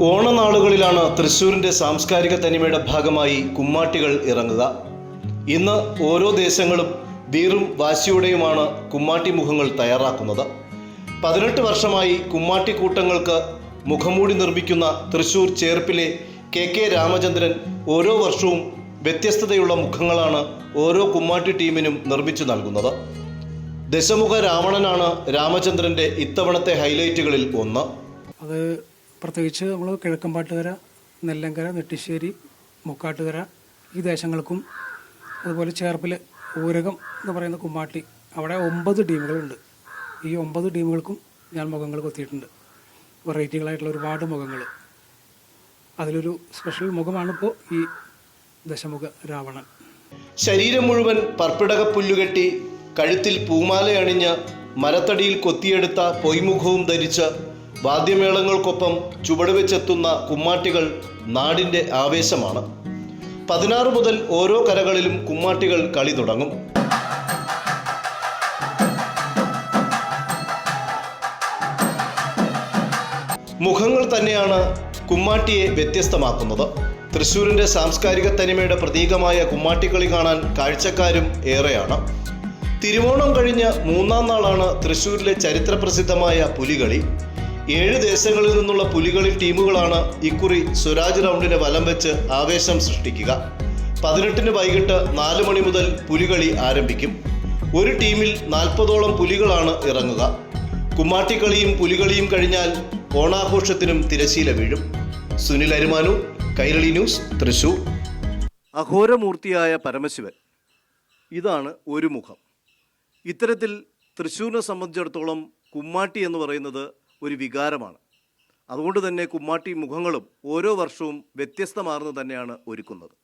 ഓണനാളുകളിലാണ് തൃശ്ശൂരിന്റെ സാംസ്കാരിക തനിമയുടെ ഭാഗമായി കുമ്മാട്ടികൾ ഇറങ്ങുക. ഇന്ന് ഓരോ ദേശങ്ങളും വീറും വാശിയോടെയുമാണ് കുമ്മാട്ടി മുഖങ്ങൾ തയ്യാറാക്കുന്നത്. പതിനെട്ട് വർഷമായി കുമ്മാട്ടി കൂട്ടങ്ങൾക്ക് മുഖംമൂടി നിർമ്മിക്കുന്ന തൃശ്ശൂർ ചേർപ്പിലെ കെ കെ രാമചന്ദ്രൻ ഓരോ വർഷവും വ്യത്യസ്തതയുള്ള മുഖങ്ങളാണ് ഓരോ കുമ്മാട്ടി ടീമിനും നിർമ്മിച്ചു നൽകുന്നത്. ദശമുഖ രാവണനാണ് രാമചന്ദ്രന്റെ ഇത്തവണത്തെ ഹൈലൈറ്റുകളിൽ ഒന്ന്. അത് പ്രത്യേകിച്ച് നമ്മൾ കിഴക്കമ്പാട്ടുകര നെല്ലങ്കര നെട്ടിശ്ശേരി മുക്കാട്ടുകര ഈ ദേശങ്ങൾക്കും അതുപോലെ ചേർപ്പിൽ ഊരകം എന്ന് പറയുന്ന കുമ്മാട്ടി അവിടെ ഒമ്പത് ടീമുകളുണ്ട്. ഈ ഒമ്പത് ടീമുകൾക്കും ഞാൻ മുഖങ്ങൾ കൊത്തിയിട്ടുണ്ട്. വെറൈറ്റികളായിട്ടുള്ള ഒരുപാട് മുഖങ്ങൾ. അതിലൊരു സ്പെഷ്യൽ മുഖമാണിപ്പോൾ ഈ ദശമുഖ രാവണൻ. ശരീരം മുഴുവൻ പർപ്പിടക പുല്ലുകെട്ടി കഴുത്തിൽ പൂമാല അണിഞ്ഞ് മരത്തടിയിൽ കൊത്തിയെടുത്ത പൊയ്മുഖവും ധരിച്ച് വാദ്യമേളങ്ങൾക്കൊപ്പം ചുവടുവെച്ചെത്തുന്ന കുമ്മാട്ടികൾ നാടിന്റെ ആവേശമാണ്. പതിനാറ് മുതൽ ഓരോ കരകളിലും കുമ്മാട്ടികൾ കളി തുടങ്ങും. മുഖങ്ങൾ തന്നെയാണ് കുമ്മാട്ടിയെ വ്യത്യസ്തമാക്കുന്നത്. തൃശ്ശൂരിന്റെ സാംസ്കാരിക തനിമയുടെ പ്രതീകമായ കുമ്മാട്ടിക്കളി കാണാൻ കാഴ്ചക്കാരും ഏറെയാണ്. തിരുവോണം കഴിഞ്ഞ് മൂന്നാം നാളാണ് തൃശ്ശൂരിലെ ചരിത്രപ്രസിദ്ധമായ പുലികളി. ഏഴ് ദേശങ്ങളിൽ നിന്നുള്ള പുലികളിൽ ടീമുകളാണ് ഇക്കുറി സ്വരാജ് റൗണ്ടിനെ വലം വെച്ച് ആവേശം സൃഷ്ടിക്കുക. പതിനെട്ടിന് വൈകിട്ട് നാല് മണി മുതൽ പുലികളി ആരംഭിക്കും. ഒരു ടീമിൽ നാൽപ്പതോളം പുലികളാണ് ഇറങ്ങുക. കുമ്മാട്ടിക്കളിയും പുലികളിയും കഴിഞ്ഞാൽ ഓണാഘോഷത്തിനും തിരശീല വീഴും. സുനിൽ അരുമാനു കൈരളി ന്യൂസ് തൃശൂർ. അഘോരമൂർത്തിയായ പരമശിവൻ. ഇതാണ് ഒരു മുഖം. ഇത്തരത്തിൽ തൃശ്ശൂരിനെ സംബന്ധിച്ചിടത്തോളം കുമ്മാട്ടി എന്ന് പറയുന്നത് ഒരു വികാരമാണ്. അതുകൊണ്ട് തന്നെ കുമ്മാട്ടി മുഖങ്ങളും ഓരോ വർഷവും വ്യത്യസ്തമാർന്ന് തന്നെയാണ് ഒരുക്കുന്നത്.